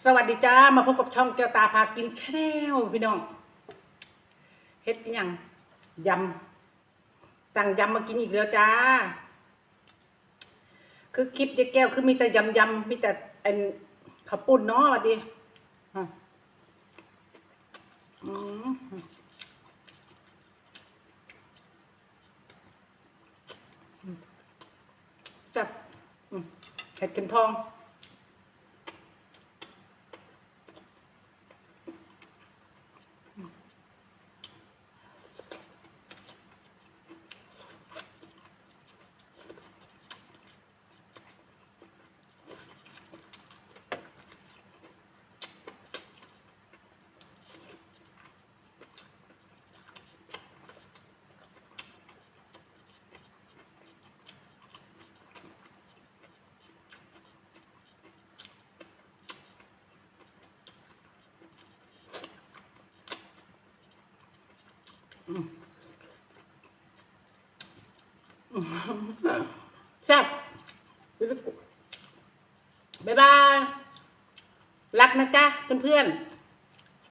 สวัสดีจ้ามาพบกับช่องแก้วตาพากินแชนแนลพี่น้องเฮ็ดยังยำสั่งยำมากินอีกแล้วจ้า คือคลิปเจ๊แก้วคือมีแต่ยำยำมีแต่อันข้าวปุ้นเนาะสวัสดีอืมจับเห็ดเข็มทอง แซ่บบ๊ายบาย รักนะจ๊ะเพื่อนๆ